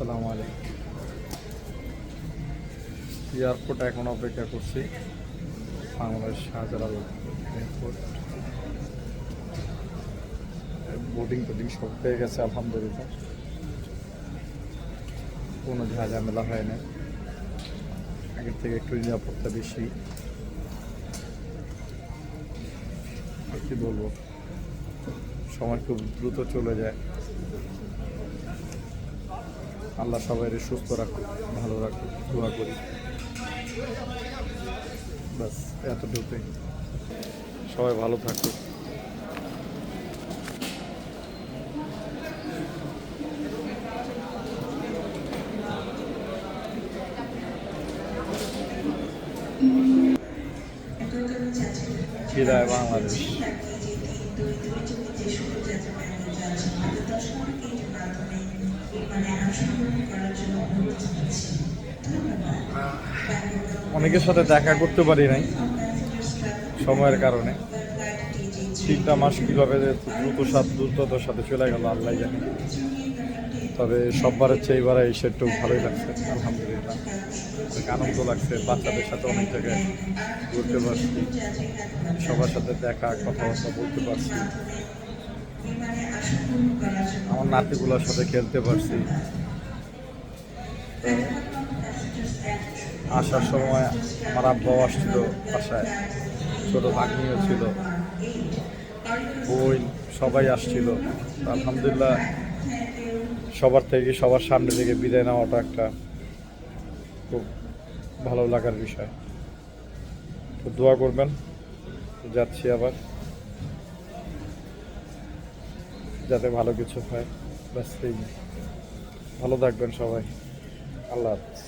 আসসালামু আলাইকুম। এয়ারপোর্ট এখন অপেক্ষা করছি বাংলাদেশ শাহজালাল এয়ারপোর্ট। বোর্ডিং টোডিং সব হয়ে গেছে, আলহামদুলিল্লাহ। কোনো ঝামেলা হয় না আগের থেকে একটু নিরাপত্তা বেশি। কি বলব? সময় খুব দ্রুত চলে যায়। আল্লাহ সবাই সুস্থ রাখুক ভালো রাখুক দোয়া করি। বাস এতটুকুই সবাই ভালো থাকুক। বিদায় বাংলাদেশ। অনেকের সাথে দেখা করতে পারি নাই সময়ের কারণে। তিনটা মাস কীভাবে দ্রুত সাথ দ্রুততার সাথে চলে গেল, আল্লাহ জানি। তবে সববারের চেয়ে এবারে এসে একটু ভালোই লাগছে, আলহামদুলিল্লাহ। আনন্দ লাগছে, বাচ্চাদের সাথে অনেক জায়গায় ঘুরতে পারছি, সবার সাথে দেখা, কথাবার্তা বলতে পারছি। আমার নাতিগুলোর সাথে খেলতে পারছি। আসার সময় আমার আব্বাও আসছিল বাসায়, ছোট ভাগ্নিও ছিল। বই সবাই আসছিল। আলহামদুলিল্লাহ সবার থেকে সবার সামনে থেকে বিদায় নেওয়াটা একটা খুব ভালো লাগার বিষয়। তো দোয়া করবেন, যাচ্ছি আবার। যাতে ভালো কিছু হয়। ব্যস্ত ভালো থাকবেন সবাই। আল্লাহ হাফিজ।